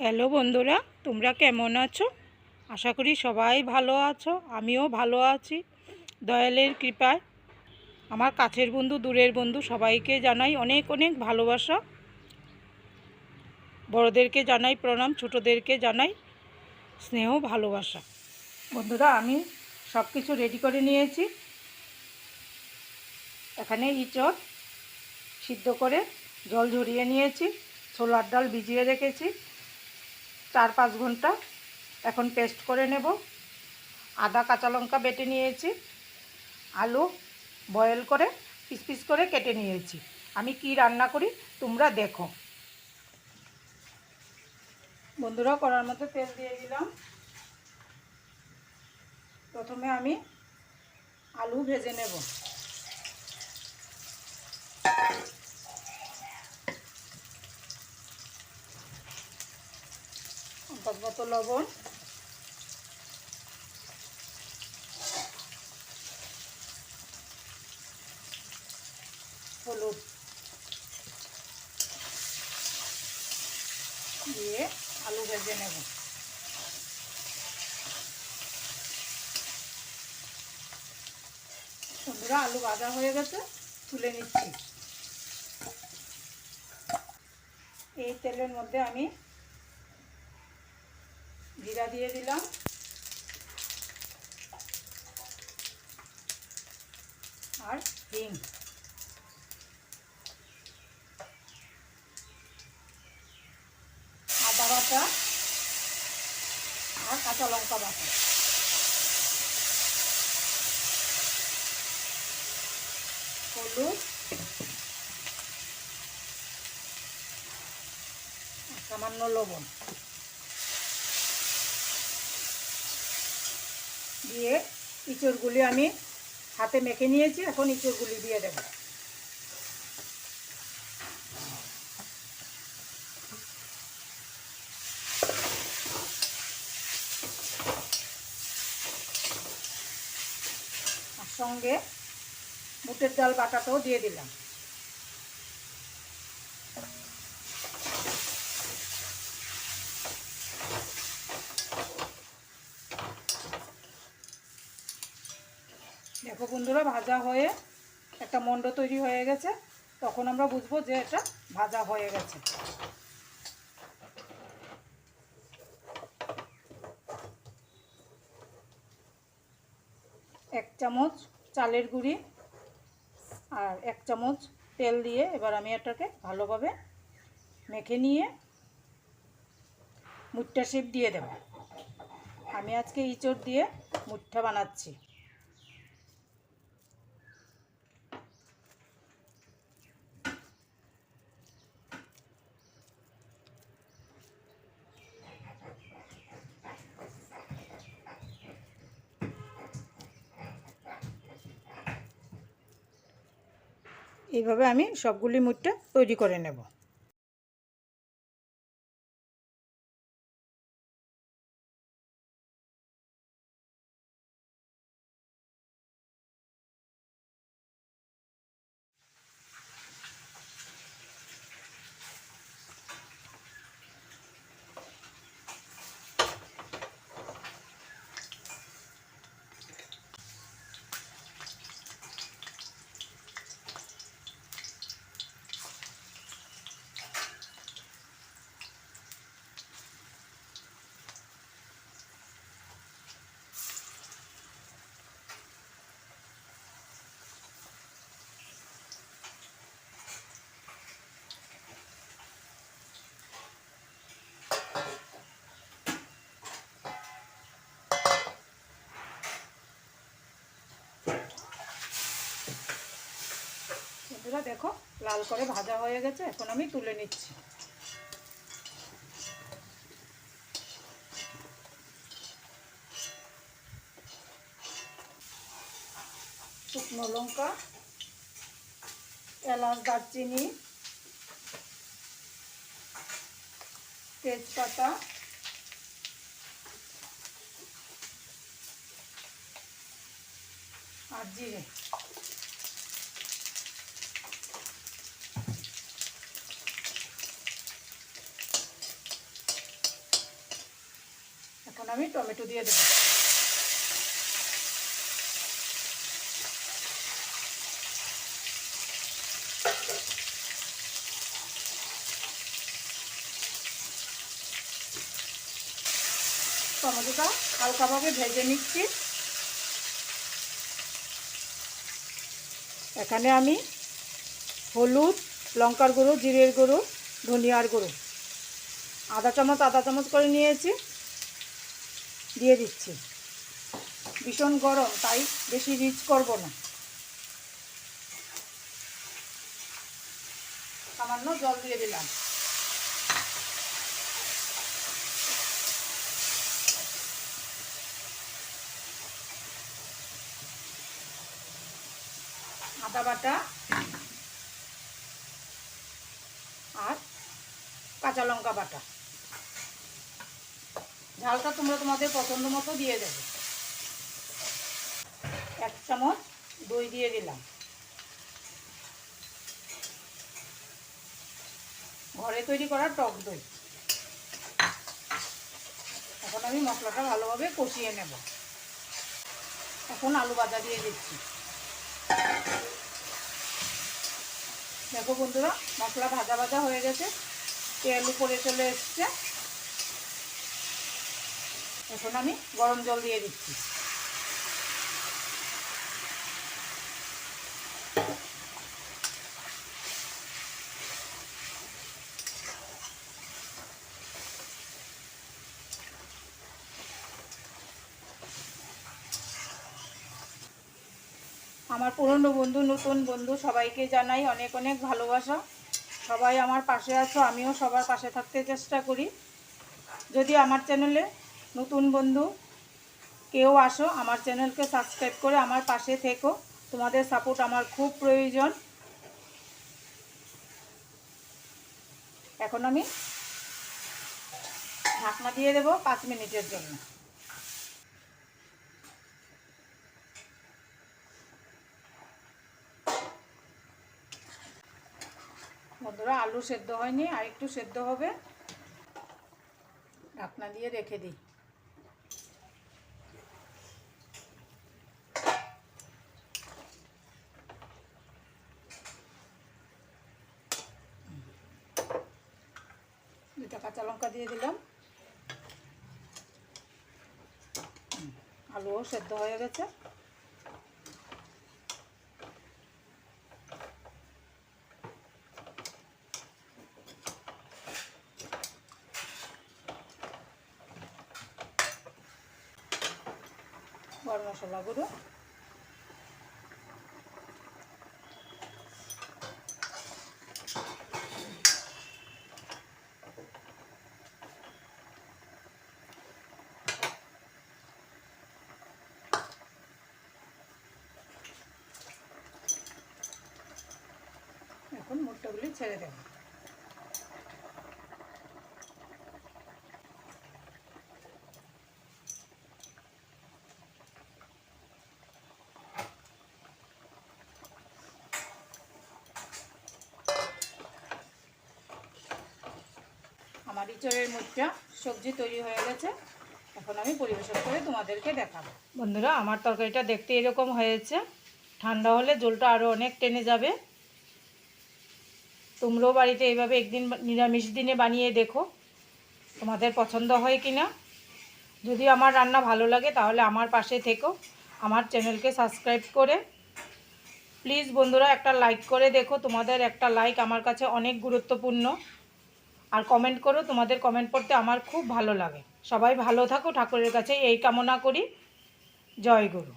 Hello বন্ধুরা, তোমরা কেমন আছো? আশা করি সবাই ভালো আছো, আমিও ভালো আছি। দয়ালের কৃপায়। আমার কাছের বন্ধু, দূরের বন্ধু সবাইকে জানাই অনেক অনেক ভালোবাসা। বড়দেরকে জানাই প্রণাম, ছোটোদেরকে জানাই স্নেহ, ভালোবাসা। বন্ধুরা, আমি সব কিছু রেডি করে নিয়েছি। এখানে ইঁচড় সিদ্ধ করে জল ঝরিয়ে নিয়েছি, ছোলার ডাল ভিজিয়ে রেখেছি। চার পাঁচ ঘণ্টা এখন পেস্ট করে নেব। আদা, কাঁচা লঙ্কা বেটে নিয়েছি। আলু বয়েল করে পিস পিস করে কেটে নিয়েছি। আমি কি রান্না করি তোমরা দেখো। বন্ধুরা, করার মধ্যে তেল দিয়ে দিলাম। প্রথমে আমি আলু ভেজে নেব। পাঁচ মতো লবণ। হলুদ দিয়ে আলু ভেজে নেব। বন্ধুরা, আলু ভাজা হয়ে গেছে, তুলে নিচ্ছি। এই তেলের মধ্যে আমি জিরা দিয়ে দিলাম। আর হিং। আদা বাটা আর কাঁচা লঙ্কা বাটা। হলুদ। সামান্য লবণ। দিয়ে ইঁচড়গুলি আমি হাতে মেখে নিয়েছি, এখন ইঁচড়গুলি দিয়ে দেব। সঙ্গে বুটের ডাল বাটাটাও দিয়ে দিলাম। দেখো বন্ধুরা, ভাজা হয়ে একটা মণ্ড তৈরি হয়ে গেছে। তখন আমরা বুঝব যে এটা ভাজা হয়ে গেছে। এক চামচ চালের গুঁড়ি আর এক চামচ তেল দিয়ে এবার আমি এটাকে ভালোভাবে মেখে নিয়ে মুঠটা শেপ দিয়ে দেব। আমি আজকে ইঁচড় দিয়ে মুঠটা বানাচ্ছি। এইভাবে আমি সবগুলি মুঠটা তৈরি করে নেব। বন্ধুরা দেখো, লাল করে ভাজা হয়ে গেছে, এখন আমি তুলে নিচ্ছি। শুকনো লঙ্কা, এলাচ, দারচিনি, তেজপাতা, আর জিরে। এখন আমি টমেটো দিয়ে দেবো। টমেটোটা হালকাভাবে ভেজে নিচ্ছি। এখানে আমি হলুদ, লঙ্কার গুঁড়ো, জিরের গুঁড়ো, ধনিয়ার গুঁড়ো। আধা চামচ আধা চামচ করে নিয়েছি। দিয়ে দিচ্ছি। ভীষণ গরম, তাই বেশি রিচ করব না। সামান্য জল দিয়ে দিলাম। আদা বাটা আর কাঁচা লঙ্কা বাটা। ঝালটা তোমরা তোমাদের পছন্দ মতো দিয়ে দেবে। এক চামচ দই দিয়ে দিলাম। ঘরে তৈরি করা টক দই। এখন আমি মশলাটা ভালোভাবে কষিয়ে নেব। এখন আলু ভাজা দিয়ে দিচ্ছি। দেখো বন্ধুরা, মশলা ভাজা ভাজা হয়ে গেছে। তেল উপরে চলে এসছে। এখন আমি গরম জল দিয়ে দিচ্ছি। আমার পুরনো বন্ধু, নতুন বন্ধু, সবাইকে জানাই অনেক অনেক ভালোবাসা। সবাই আমার পাশে আছো, আমিও সবার পাশে থাকতে চেষ্টা করি। যদি আমার চ্যানেলে নতুন বন্ধু, কেউ আসো আমার চ্যানেলকে সাবস্ক্রাইব করে আমার পাশে থেকো। তোমাদের সাপোর্ট আমার খুব প্রয়োজন। এখন আমি ঢাকনা দিয়ে দেবো পাঁচ মিনিটের জন্য। বন্ধুরা, আলু সেদ্ধ হয়নি আর একটু সেদ্ধ হবে। ঢাকনা দিয়ে রেখে দিই। কাঁচা লঙ্কা দিয়ে দিলাম। আলুও সেদ্ধ হয়ে গেছে। গরম মশলা গুঁড়ো এখন মুট্টাগুলি ছেড়ে দেব আমার ইঁচড়ের মুখটা সবজি তৈরি হয়ে গেছে। এখন আমি পরিবেশন করে তোমাদেরকে দেখাবো। বন্ধুরা, আমার তরকারিটা দেখতে এরকম হয়েছে। ঠান্ডা হলে জলটা আরও অনেক টেনে যাবে। তোমরাও বাড়িতে এইভাবে একদিন নিরামিষ দিনে বানিয়ে দেখো, তোমাদের পছন্দ হয় কি না যদি আমার রান্না ভালো লাগে তাহলে আমার পাশে থেকো, আমার চ্যানেলকে সাবস্ক্রাইব করে। প্লিজ বন্ধুরা, একটা লাইক করে দেখো, তোমাদের একটা লাইক আমার কাছে অনেক গুরুত্বপূর্ণ। আর কমেন্ট করো, তোমাদের কমেন্ট পড়তে আমার খুব ভালো লাগে। সবাই ভালো থাকো, ঠাকুরের কাছে এই কামনা করি। জয় গুরু।